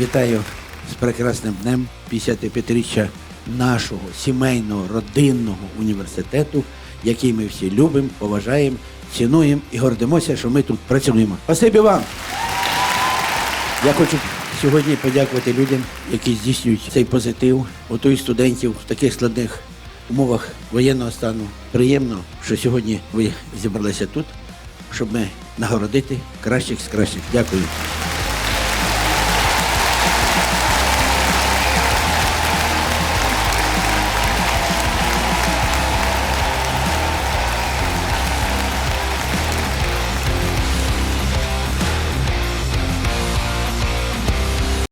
Вітаю з прекрасним днем 55-річчя нашого сімейного родинного університету, який ми всі любимо, поважаємо, цінуємо і гордимося, що ми тут працюємо. Спасибі вам! Я хочу сьогодні подякувати людям, які здійснюють цей позитив, готують студентів в таких складних умовах воєнного стану. Приємно, що сьогодні ви зібралися тут, щоб ми нагородити кращих з кращих. Дякую.